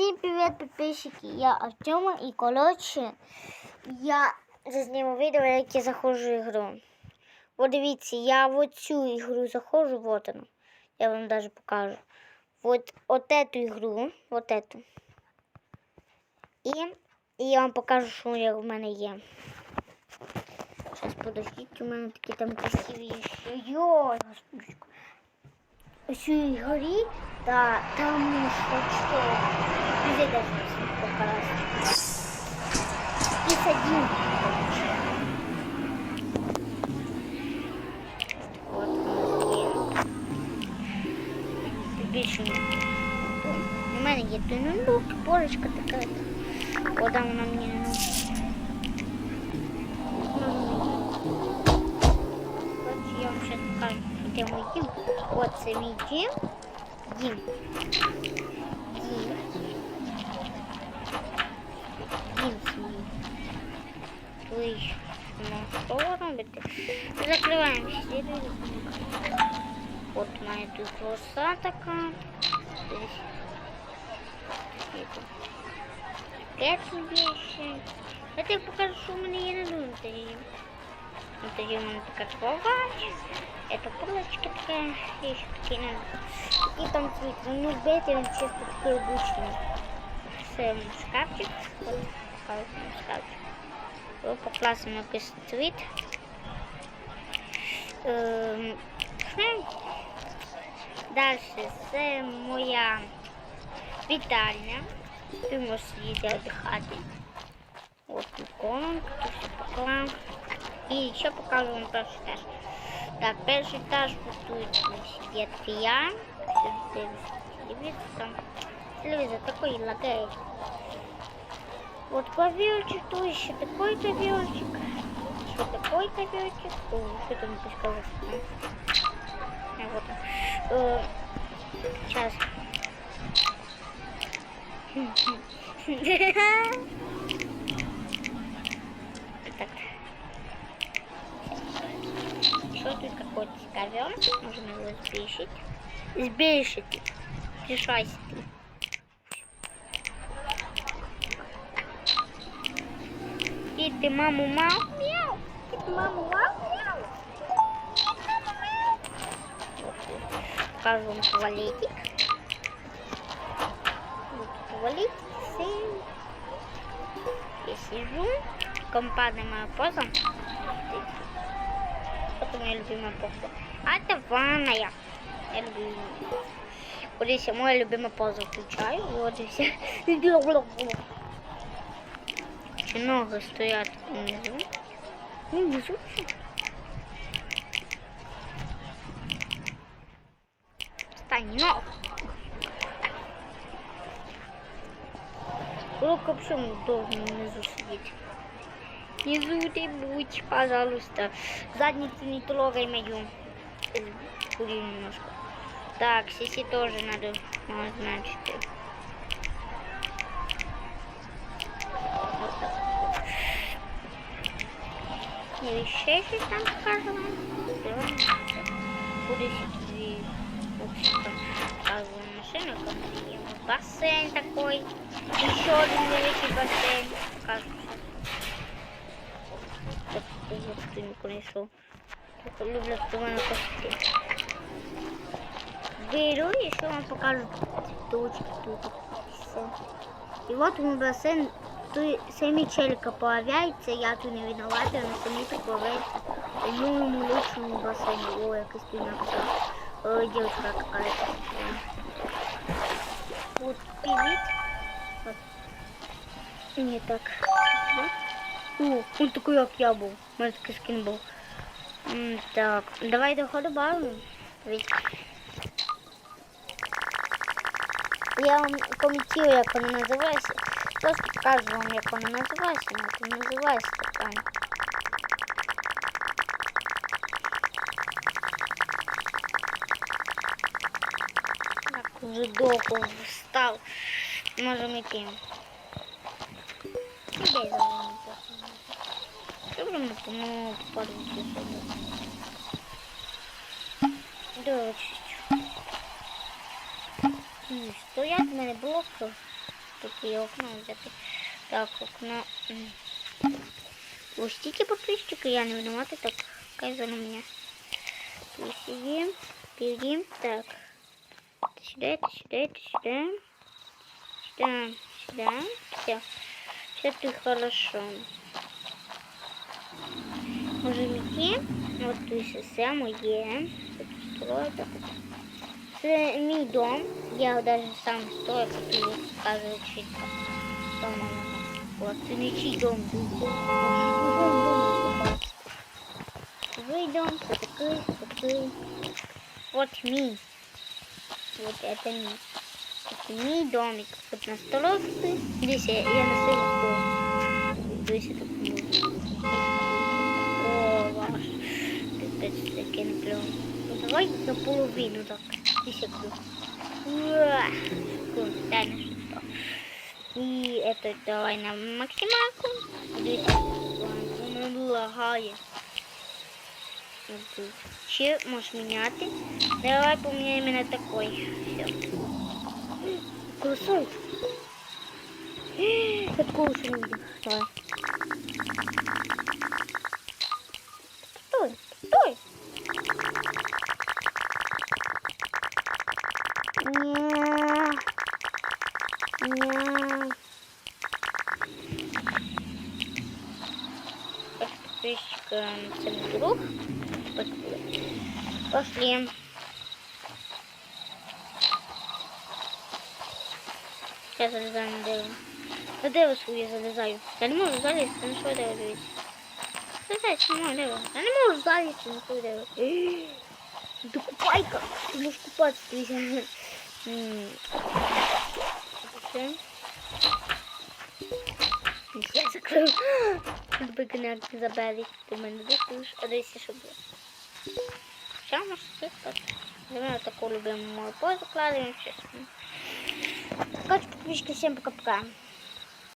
Всім привіт, підписчики! Я Артема і коротше я зазніму відео, як я заходжу в ігру. От дивіться, я в цю ігру заходжу, вот она. Я вам даже покажу. Вот, от эту ігру, вот эту. І, і я вам покажу, що я- в мене є. Зараз подождіть, у мене такі там красиві. Йой, господичко. Ось у ігрі, да, там що, садим. Вот у нас є. Більше. У мене є ноутбук, порочка така. Вода вона мені не нужна. Короче, я вам сейчас покажу, где мой дім. Вот це мій. Дім. Дім свій. Твій. Ну, що робити? Закриваємо всі От у мене тут роса така. Десь. Такі тут. П'ять більше. Я тобі покажу, що в мене є на дунтері. Вот тоді у мене така кровать. Это полочка такая, еще такие надо. И там цвет. Ну, бейте, он чисто такой обычный. Це шкафчик. Вот покласти на якийсь цвіт. Ем, все. Далі це моя вітальня. Ти можеш сидіти віддихати. Вот иконка, тут все поклав. І ще покажу вам перший етаж. Так, перший етаж тут сидит я. Телевизор там. Телевизор такой лагает. Вот коверчик, то еще такой коверчик. Еще такой коверчик. О, что там пускалось? А, вот он. Э, Сейчас. Так. Что тут какой-то ковер? Можно его сбешить. Сбешить. Решайся ты. И ты маму мал? Мяу. И ты маму мал? Мяу. Покажу вам туалетик. Вот туалетик. сын. Я сижу. Компания моя поза. Это моя любимая поза. А это ванная. Я люблю её. Вот здесь я моя любимая поза включаю. Вот и все. Ноги стоят внизу. Ну, внизу. Встань, ног. Рука почему должен внизу сидеть? Внизу ты будь, пожалуйста. Задницу не трогай мою. Кури немножко. Так, сиси тоже надо. а, значит. Не вещей же там покажем. Куда сидит? Вот показываю машину. Бассейн такой. Еще один великий бассейн. Покажу. Так, я тут никуда не люблю. Беру еще вам покажу цветочки тут. И вот мой бассейн. Тут самі челика появляється, я тут не виновата, вони самі тут появляються. В моєму личному басейні. О, якась тут написала. О, какая-то. Вот привет. Вот. Не так. О, он такой, як я був. У мене скін був. М, Так, давай доходу добавимо. Ведь я вам коментую, як вона називається. Просто покажу вам, як вона називається. Ну, вона називається там. Так, вже довго встав. Можемо йти. Іде за мною. Добре, тому подивимося собі. Дочечку. Стоять в мене блоки. Тут є окно. Так, окно. Пустите подписчика, я не виновата, так, зона у меня. Сидим, перейдем, так. Сюда, сюда, сюда. Сюда, сюда, все. Все тут хорошо. Мужики, от тут все моє. Тут строю, так. Це мій дом. Я навіть сам строю, хотів показувати дома. От, це не чий дом був. Свой дом, вот такой. Вот. Вот это мій. Это мій домик. Вот на столовці. Здесь я, я на своем. Здесь я так О, ваш. Пипец, таке не. Ну, давай наполовину так. Дай на что. И это давай на максималку. Воно лагає. Ще можеш міняти. Давай поміняємо на такой. Все. Кусок. Видел. Давай. Ня. Подписчика друг. Пошли. Я залізаю на дерево. На дерево своє залізаю. Я не можу залізти, на що дерево дивіться. Залізай, не можу дерево. Я не можу залізти на своє дерево. Ей, Ти можеш. Все. Я закрив. Якби конект забрали, ти мене дивиш, а дивися, що було. Все, можеш сказати. Давай таку любимую мою позу кладем. Короче, подписчики, всем пока-пока.